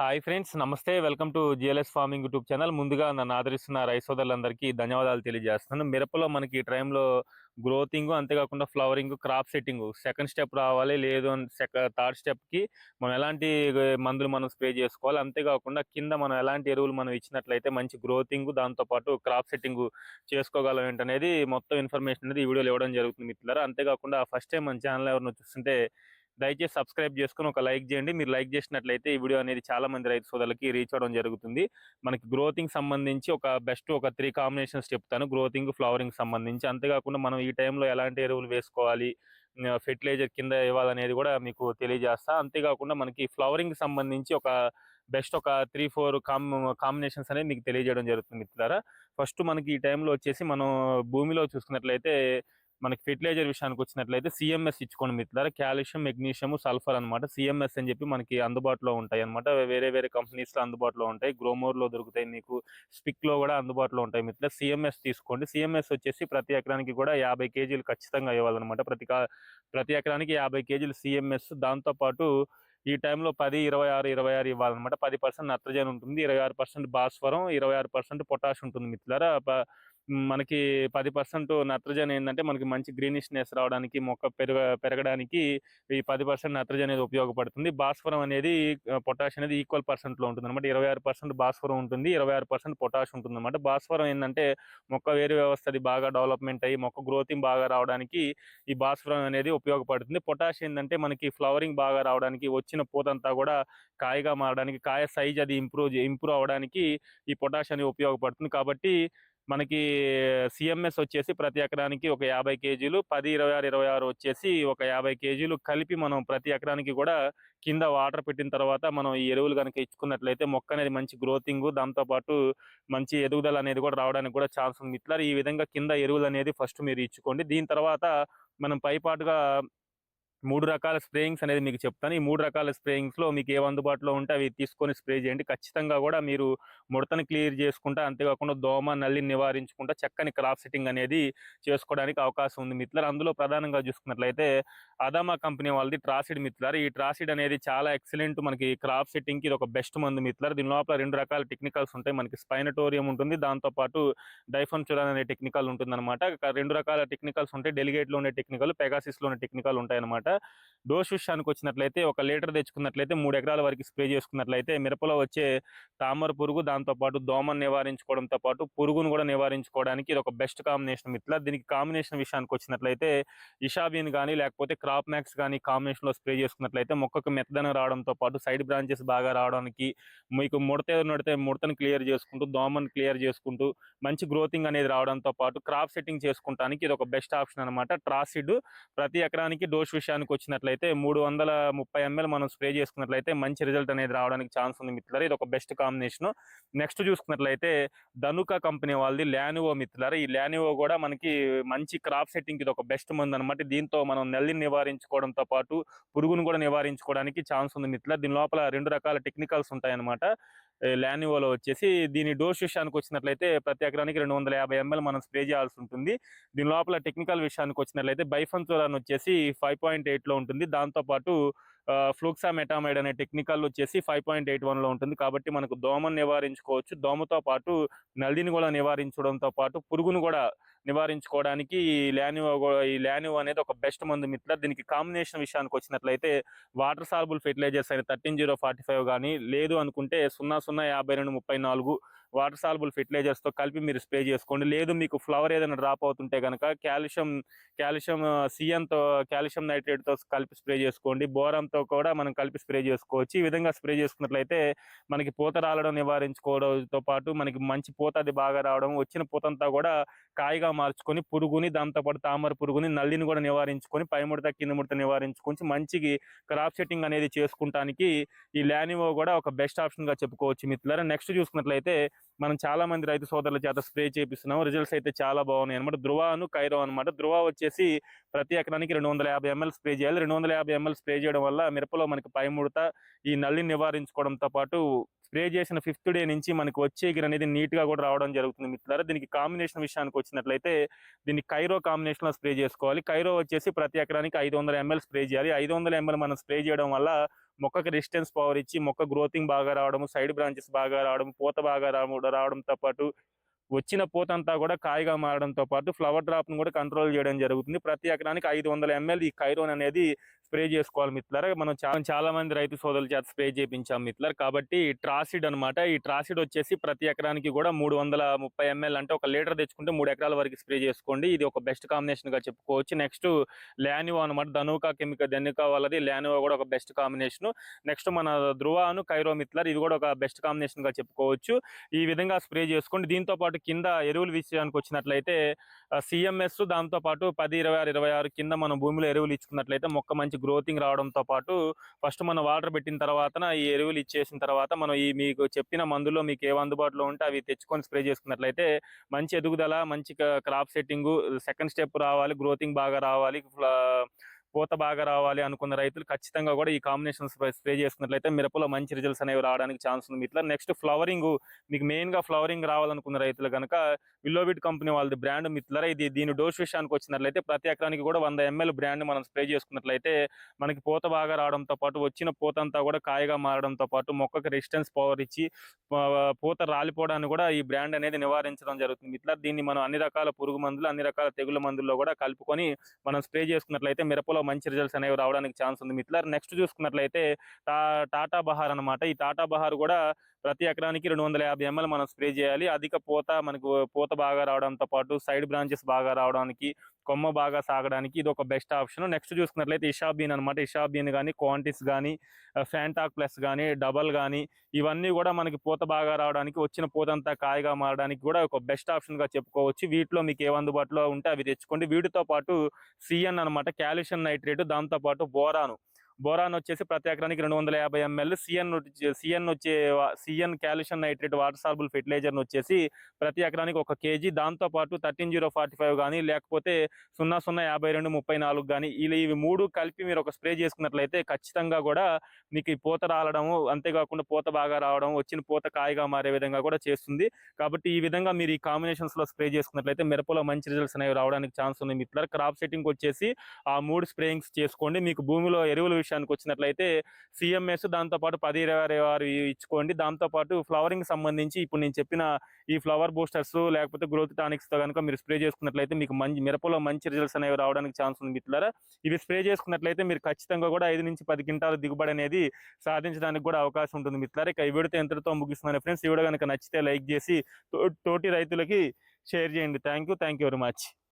Hi friends నమస్తే. Welcome to GLS farming YouTube channel. ముందుగా నన్ను ఆదరిస్తున్న రైస్ సోదరులందరికీ ధన్యవాదాలు తెలియజేస్తున్నాను. మిరపలో మనకి టైంలో గ్రోతింగ్ అంతేకాకుండా flowering crop setting second step రావాలి. లేదు థర్డ్ స్టెప్కి మనం ఎలాంటి మందులు మనం స్ప్రే చేసుకోవాలి. అంతేకాకుండా కింద మనం ఎలాంటి ఎరువులు మనం ఇచ్చినట్లయితే మంచి గ్రోతింగ్ దాంతోపాటు క్రాప్ సెట్టింగ్ చేసుకోగలం ఏంటనేది మొత్తం ఇన్ఫర్మేషన్ అనేది ఈ వీడియోలో ఇవ్వడం జరుగుతుంది మిత్రులారా. అంతేకాకుండా ఫస్ట్ టైం మన ఛానల్ ఎవరిని చూస్తుంటే దయచేసి సబ్స్క్రైబ్ చేసుకుని ఒక లైక్ చేయండి. మీరు లైక్ చేసినట్లయితే ఈ వీడియో అనేది చాలా మంది రైతు సోదరులకి రీచ్ అవ్వడం జరుగుతుంది. మనకి గ్రోతింగ్ సంబంధించి ఒక బెస్ట్ ఒక త్రీ కాంబినేషన్స్ చెప్తాను. గ్రోతింగ్ ఫ్లవరింగ్ సంబంధించి. అంతేకాకుండా మనం ఈ టైంలో ఎలాంటి ఎరువులు వేసుకోవాలి ఫెర్టిలైజర్ కింద ఇవ్వాలనేది కూడా మీకు తెలియజేస్తా. అంతేకాకుండా మనకి ఫ్లవరింగ్ సంబంధించి ఒక బెస్ట్ ఒక త్రీ ఫోర్ కాంబినేషన్స్ అనేది మీకు తెలియజేయడం జరుగుతుంది మిత్రులారా. ఫస్ట్ మనకి ఈ టైంలో వచ్చేసి మనం భూమిలో చూసుకున్నట్లయితే మనకి ఫెర్టిలైజర్ విషయానికి వచ్చినట్లయితే సిఎంఎస్ ఇచ్చుకోండి మిత్రులారా కాల్షియం మెగ్నీషియం సల్ఫర్ అనమాట సిఎంఎస్ అని చెప్పి మనకి అందుబాటులో ఉంటాయి అనమాట వేరే వేరే కంపెనీస్లో అందుబాటులో ఉంటాయి. గ్రోమోర్లో దొరుకుతాయి మీకు. స్పిక్లో కూడా అందుబాటులో ఉంటాయి మిత్రులు సిఎంఎస్ తీసుకోండి. సిఎంఎస్ వచ్చేసి ప్రతి ఎకరానికి కూడా యాభై కేజీలు ఖచ్చితంగా ఇవ్వాలన్నమాట. ప్రతి ప్రతి ఎకరానికి యాభై కేజీలు సిఎంఎస్ దాంతో పాటు ఈ టైంలో పది ఇరవై ఆరు ఇరవై ఆరు ఇవ్వాలన్నమాట. పది పర్సెంట్ నత్రజని ఉంటుంది. ఇరవై ఆరు పర్సెంట్ భాస్వరం ఇరవై ఆరు పర్సెంట్ పొటాష్ ఉంటుంది మిత్రులారా మనకి పది పర్సెంట్ నత్రజని ఏంటంటే మనకి మంచి గ్రీనిష్నెస్ రావడానికి మొక్క పెరుగ పెరగడానికి ఈ పది పర్సెంట్ నత్రజని అనేది ఉపయోగపడుతుంది. భాస్వరం అనేది పొటాష్ అనేది ఈక్వల్ పర్సెంట్లో ఉంటుంది అనమాట ఇరవై ఆరు పర్సెంట్ భాస్వరం ఉంటుంది ఇరవై ఆరు పర్సెంట్ పొటాష్ ఉంటుంది అనమాట భాస్వరం ఏంటంటే మొక్క వేరు వ్యవస్థ అది బాగా డెవలప్మెంట్ అయ్యి మొక్క గ్రోతింగ్ బాగా రావడానికి ఈ భాస్వరం అనేది ఉపయోగపడుతుంది. పొటాష్ ఏంటంటే మనకి ఫ్లవరింగ్ బాగా రావడానికి వచ్చిన పూతంతా కూడా కాయగా మారడానికి కాయ సైజ్ అది ఇంప్రూవ్ ఇంప్రూవ్ అవడానికి ఈ పొటాష్ అనేది ఉపయోగపడుతుంది. కాబట్టి మనకి సిఎంఎస్ వచ్చేసి ప్రతి ఎకరానికి ఒక యాభై కేజీలు పది ఇరవై ఆరు ఇరవై ఆరు వచ్చేసి ఒక యాభై కేజీలు కలిపి మనం ప్రతి ఎకరానికి కూడా కింద వాటర్ పెట్టిన తర్వాత మనం ఈ ఎరువులు కనుక ఇచ్చుకున్నట్లయితే మొక్క అనేది మంచి గ్రోతింగ్ దాంతోపాటు మంచి ఎదుగుదల అనేది కూడా రావడానికి కూడా ఛాన్స్ ఉంది. ఇట్లా ఈ విధంగా కింద ఎరువులు అనేది ఫస్ట్ మీరు ఇచ్చుకోండి. దీని తర్వాత మనం పైపాటుగా మూడు రకాల స్ప్రేయింగ్స్ అనేది మీకు చెప్తాను. ఈ మూడు రకాల స్ప్రేయింగ్స్లో మీకు ఏ అందుబాటులో ఉంటే అవి తీసుకొని స్ప్రే చేయండి. ఖచ్చితంగా కూడా మీరు ముడతను క్లియర్ చేసుకుంటా అంతేకాకుండా దోమ నల్లిని నివారించుకుంటా చక్కని క్రాప్ సెట్టింగ్ అనేది చేసుకోవడానికి అవకాశం ఉంది మిత్రులు అందులో ప్రధానంగా చూసుకున్నట్లయితే అదామా కంపెనీ వాళ్ళది ట్రాసిడ్ మిత్రులారు. ఈ ట్రాసిడ్ అనేది చాలా ఎక్సలెంట్ మనకి క్రాప్ సెట్టింగ్కి ఇది ఒక బెస్ట్ మందు మిత్రులారు. దీని లోపల రెండు రకాల టెక్నికల్స్ ఉంటాయి. మనకి స్పైనటోరియం ఉంటుంది. దాంతో పాటు డైఫన్చురాన్ అనే టెక్నికల్ ఉంటుంది అనమాట రెండు రకాల టెక్నికల్స్ ఉంటాయి. డెలిగేట్లో ఉండే టెక్నికల్ పెగాసిస్లో ఉండే టెక్నికల్ ఉంటాయి అనమాట డోస్ విషయానికి వచ్చినట్లయితే ఒక లీటర్ తెచ్చుకున్నట్లయితే మూడు ఎకరాల వరకు స్ప్రే చేసుకున్నట్లయితే మిరపలో వచ్చే తామర పురుగు దాంతో పాటు దోమను నివారించుకోవడంతో పాటు పురుగును కూడా నివారించుకోవడానికి ఇది ఒక బెస్ట్ కాంబినేషన్. ఇట్లా దీనికి కాంబినేషన్ విషయానికి వచ్చినట్లయితే ఇషాబిన్ కానీ లేకపోతే క్రాప్ మ్యాక్స్ కానీ కాంబినేషన్లో స్ప్రే చేసుకున్నట్లయితే మొక్కకు మెత్తదనం రావడంతో పాటు సైడ్ బ్రాంచెస్ బాగా రావడానికి మీకు ముడత నడితే ముడతను క్లియర్ చేసుకుంటూ దోమను క్లియర్ చేసుకుంటూ మంచి గ్రోతింగ్ అనేది రావడంతో పాటు క్రాప్ సెట్టింగ్ చేసుకుంటానికి ఇది ఒక బెస్ట్ ఆప్షన్ అనమాట. ట్రాసిడ్ ప్రతి ఎకరానికి డోస్ విషయానికి వచ్చినట్లయితే మూడు వందల ముప్పై ఎంఎల్ మనం స్ప్రే చేసుకున్నట్లయితే మంచి రిజల్ట్ అనేది రావడానికి ఛాన్స్ ఉంది మిత్రులారా. ఇది ఒక బెస్ట్ కాంబినేషన్. నెక్స్ట్ చూసుకున్నట్లయితే ధనుక కంపెనీ వాళ్ళది ల్యానివో మిత్రులారా. ఈ ల్యానివో కూడా మనకి మంచి క్రాప్ సెట్టింగ్ ఇది ఒక బెస్ట్ మంది అనమాట దీంతో మనం నెల్లిని నివారించుకోవడంతో పాటు పురుగును కూడా నివారించుకోవడానికి ఛాన్స్ ఉంది మిత్రులారా. దీని లోపల రెండు రకాల టెక్నికల్స్ ఉంటాయన్నమాట. లానివోలో వచ్చేసి దీని డోస్ విషయానికి వచ్చినట్లయితే ప్రతి ఎకరానికి రెండు వందల యాభై ఎంఎల్ మనం స్ప్రే చేయాల్సి ఉంటుంది. దీని లోపల టెక్నికల్ విషయానికి వచ్చినట్లయితే బైఫన్సోరాన్ వచ్చేసి ఫైవ్ పాయింట్ ఎయిట్లో ఉంటుంది. దాంతోపాటు ఫ్లూక్సా మెటామైడ్ అనే టెక్నికల్ వచ్చేసి ఫైవ్ పాయింట్ ఎయిట్ వన్లో ఉంటుంది. కాబట్టి మనకు దోమను నివారించుకోవచ్చు. దోమతో పాటు నల్దిని కూడా నివారించడంతో పాటు పురుగును కూడా నివారించుకోవడానికి ఈ ల్యానివో ఈ ల్యానివో అనేది ఒక బెస్ట్ మందు మిత్ర. దీనికి కాంబినేషన్ విషయానికి వచ్చినట్లయితే వాటర్ సాల్బుల్ ఫెర్టిలైజర్స్ అయిన థర్టీన్ జీరో ఫార్టీ ఫైవ్ కానీ లేదు అనుకుంటే సున్నా సున్నా యాభై రెండు ముప్పై నాలుగు వాటర్ సాల్బుల్ ఫెర్టిలైజర్స్తో కలిపి మీరు స్ప్రే చేసుకోండి. లేదు మీకు ఫ్లవర్ ఏదైనా డ్రాప్ అవుతుంటే కనుక కాల్షియం కాల్షియం సిఎన్తో కాల్షియం నైట్రేట్తో కలిపి స్ప్రే చేసుకోండి. బోరంతో కూడా మనం కలిపి స్ప్రే చేసుకోవచ్చు. ఈ విధంగా స్ప్రే చేసుకున్నట్లయితే మనకి పూత రాలడం నివారించుకోవడంతో పాటు మనకి మంచి పూత అది బాగా రావడం వచ్చిన పూతంతా కూడా కాయగా మార్చుకొని పురుగుని దాంతో పాటు తామర పురుగుని నల్లిని కూడా నివారించుకొని పైముడత కింద ముడత నివారించుకొని మంచి క్రాప్ సెట్టింగ్ అనేది చేసుకుంటానికి ఈ లానివో కూడా ఒక బెస్ట్ ఆప్షన్గా చెప్పుకోవచ్చు మిత్రులారా. నెక్స్ట్ చూసుకున్నట్లయితే మనం చాలా మంది రైతు సోదరుల చేత స్ప్రే చేపిస్తున్నాం. రిజల్ట్స్ అయితే చాలా బాగున్నాయి అనమాట ధృవాను కైరో అనమాట ధృవ వచ్చేసి ప్రతి ఎకరానికి రెండు వందల యాభై ఎంఎల్ స్ప్రే చేయాలి. రెండు వందల యాభై ఎంఎల్ స్ప్రే చేయడం వల్ల మిరపలో మనకి పై ముడత ఈ నల్లిని నివారించుకోవడంతో పాటు స్ప్రే చేసిన ఫిఫ్త్ డే నుంచి మనకి వచ్చే ఎగిరి అనేది నీట్గా కూడా రావడం జరుగుతుంది మిత్రులారా. దీనికి కాంబినేషన్ విషయానికి వచ్చినట్లయితే దీన్ని కైరో కాంబినేషన్లో స్ప్రే చేసుకోవాలి. కైరో వచ్చేసి ప్రతి ఎకరానికి ఐదు వందల ఎంఎల్ స్ప్రే చేయాలి. ఐదు వందల ఎంఎల్ మనం స్ప్రే చేయడం వల్ల మొక్కకి రెసిస్టెన్స్ పవర్ ఇచ్చి మొక్క గ్రోతింగ్ బాగా రావడం సైడ్ బ్రాంచెస్ బాగా రావడం పూత బాగా రావడం రావడంతో పాటు వచ్చిన పూత అంతా కూడా కాయగా మారడంతో పాటు ఫ్లవర్ డ్రాప్ను కూడా కంట్రోల్ చేయడం జరుగుతుంది. ప్రతి ఎకరానికి ఐదు వందల ఎంఎల్ ఈ కైరోన్ అనేది స్ప్రే చేసుకోవాలి మిత్రులారా మనం చాలా చాలా మంది రైతు సోదరుల చేత స్ప్రే చేయించాం మిత్రులారా కాబట్టి ట్రాసిడ్ అన్నమాట. ఈ ట్రాసిడ్ వచ్చేసి ప్రతి ఎకరానికి కూడా మూడు వందల ముప్పై ఎంఎల్ అంటే ఒక లీటర్ తెచ్చుకుంటే మూడు ఎకరాల వరకు స్ప్రే చేసుకోండి. ఇది ఒక బెస్ట్ కాంబినేషన్గా చెప్పుకోవచ్చు. నెక్స్ట్ లానివా అనమాట ధనుకా కెమికల్ ధనుకా వాళ్ళది. లానివో కూడా ఒక బెస్ట్ కాంబినేషన్. నెక్స్ట్ మన ధ్రువాను కైరో మిత్లర్. ఇది కూడా ఒక బెస్ట్ కాంబినేషన్గా చెప్పుకోవచ్చు. ఈ విధంగా స్ప్రే చేసుకోండి. దీంతో పాటు కింద ఎరువులు విషయానికి వచ్చినట్లయితే సిఎంఎస్ దాంతో పాటు పది ఇరవై ఆరు ఇరవై ఆరు కింద మనం భూమిలో ఎరువులు ఇచ్చుకున్నట్లయితే మొక్క మంచి గ్రోతింగ్ రావడంతో పాటు ఫస్ట్ మనం వాటర్ పెట్టిన తర్వాత ఈ ఎరువులు ఇచ్చేసిన తర్వాత మనం ఈ మీకు చెప్పిన మందులో మీకు ఏ అందుబాటులో ఉంటే అవి తెచ్చుకొని స్ప్రే చేసుకున్నట్లయితే మంచి ఎదుగుదల మంచి క్రాప్ సెట్టింగ్ సెకండ్ స్టెప్ రావాలి గ్రోతింగ్ బాగా రావాలి కోత పూత బాగా రావాలి అనుకున్న రైతులు ఖచ్చితంగా కూడా ఈ కాంబినేషన్ స్ప్రే చేసుకున్నట్లయితే మిరపలో మంచి రిజల్ట్స్ అనేవి రావడానికి ఛాన్స్ ఉంది. ఇట్లా నెక్స్ట్ ఫ్లవరింగ్ మీకు మెయిన్గా ఫ్లవరింగ్ రావాలనుకున్న రైతులు కనుక విల్లోవిట్ కంపెనీ వాళ్ళది బ్రాండ్ మిత్రులరా ఇది దీని డోస్ విషయానికి వచ్చినట్లయితే ప్రతి ఎకరానికి కూడా వంద ఎంఎల్ బ్రాండ్ మనం స్ప్రే చేసుకున్నట్లయితే మనకి పూత బాగా రావడంతో పాటు వచ్చిన పూత అంతా కూడా కాయగా మారడంతో పాటు మొక్కకి రెసిస్టెన్స్ పవర్ ఇచ్చి పూత రాలిపోవడాన్ని కూడా ఈ బ్రాండ్ అనేది నివారించడం జరుగుతుంది. ఇట్లా దీన్ని మనం అన్ని రకాల పురుగు మందులు అన్ని రకాల తెగుళ్ళ మందుల్లో కూడా కలుపుకొని మనం స్ప్రే చేసుకున్నట్లయితే మిరపలో మంచి రిజల్ట్స్ అనేవి రావడానికి ఛాన్స్ ఉంది. మిత్రులారు నెక్స్ట్ చూసుకున్నట్లయితే టా టాటా బహార్ అన్నమాట. ఈ టాటా బహార్ కూడా ప్రతి ఎకరానికి రెండు వందల యాభై ఎంఎల్ మనం స్ప్రే చేయాలి. అధిక పూత మనకు పూత బాగా రావడంతో పాటు సైడ్ బ్రాంచెస్ బాగా రావడానికి కొమ్మ బాగా సాగడానికి ఇది ఒక బెస్ట్ ఆప్షన్ నెక్స్ట్ చూసుకున్నట్లయితే ఇషాబీన్ అనమాట ఇషాబీన్ కానీ క్వాంటిస్ కానీ ఫ్యాంటాక్ ప్లస్ కానీ డబల్ కానీ ఇవన్నీ కూడా మనకి పూత బాగా రావడానికి వచ్చిన పూతంతా కాయగా మారడానికి కూడా ఒక బెస్ట్ ఆప్షన్గా చెప్పుకోవచ్చు. వీటిలో మీకు ఏ అందుబాటులో ఉంటే అవి తెచ్చుకోండి. వీటితో పాటు సిఎన్ అనమాట క్యాల్షియం నైట్రేట్ దాంతో పాటు బోరాను బోరాన్ వచ్చేసి ప్రతి ఎకరానికి రెండు వందల యాభై ఎంఎల్ సిఎన్ సిఎన్ వచ్చే CN calcium nitrate water soluble ఫెర్టిలైజర్ను వచ్చేసి ప్రతి ఎకరానికి ఒక కేజీ దాంతో పాటు థర్టీన్ జీరో ఫార్టీ ఫైవ్ కానీ లేకపోతే సున్నా సున్నా యాభై రెండు ముప్పై నాలుగు కానీ ఇలా ఇవి మూడు కలిపి మీరు ఒక స్ప్రే చేసుకున్నట్లయితే ఖచ్చితంగా కూడా మీకు ఈ పూత రాలడము అంతేకాకుండా పూత బాగా రావడం వచ్చిన పూత కాయగా మారే విధంగా కూడా చేస్తుంది. కాబట్టి ఈ విధంగా మీరు ఈ కాంబినేషన్స్లో స్ప్రే చేసుకున్నట్లయితే మిరపలో మంచి రిజల్ట్స్ అనేవి రావడానికి ఛాన్స్ ఉంది. మిత్రులారా క్రాప్ సెట్టింగ్ వచ్చేసి ఆ మూడు స్ప్రేయింగ్స్ చేసుకోండి. మీకు భూమిలో ఎరువుల విషయానికి వచ్చినట్లయితే సిఎంఎస్ దాంతో పాటు పది ఇరవై ఆరు ఇచ్చుకోండి. దాంతో పాటు ఫ్లవరింగ్ సంబంధించి ఇప్పుడు నేను చెప్పిన ఈ ఫ్లవర్ బూస్టర్స్ లేకపోతే గ్రోత్ టానిక్స్తో కనుక మీరు స్ప్రే చేసుకున్నట్లయితే మీకు మంచి మిరపలో మంచి రిజల్ట్స్ అనేవి రావడానికి ఛాన్స్ ఉంది మిత్రులారా. ఇవి స్ప్రే చేసుకున్నట్లయితే మీరు ఖచ్చితంగా కూడా ఐదు నుంచి పది క్వింటాల దిగుబడి అనేది సాధించడానికి కూడా అవకాశం ఉంటుంది మిత్రులారా. ఇక ఈ వీడియోతో ఎంతటితో ముగిస్తున్నాను ఫ్రెండ్స్. ఈ వీడియో కనుక నచ్చితే లైక్ చేసి తోటి రైతులకి షేర్ చేయండి. Thank you. Thank you very much.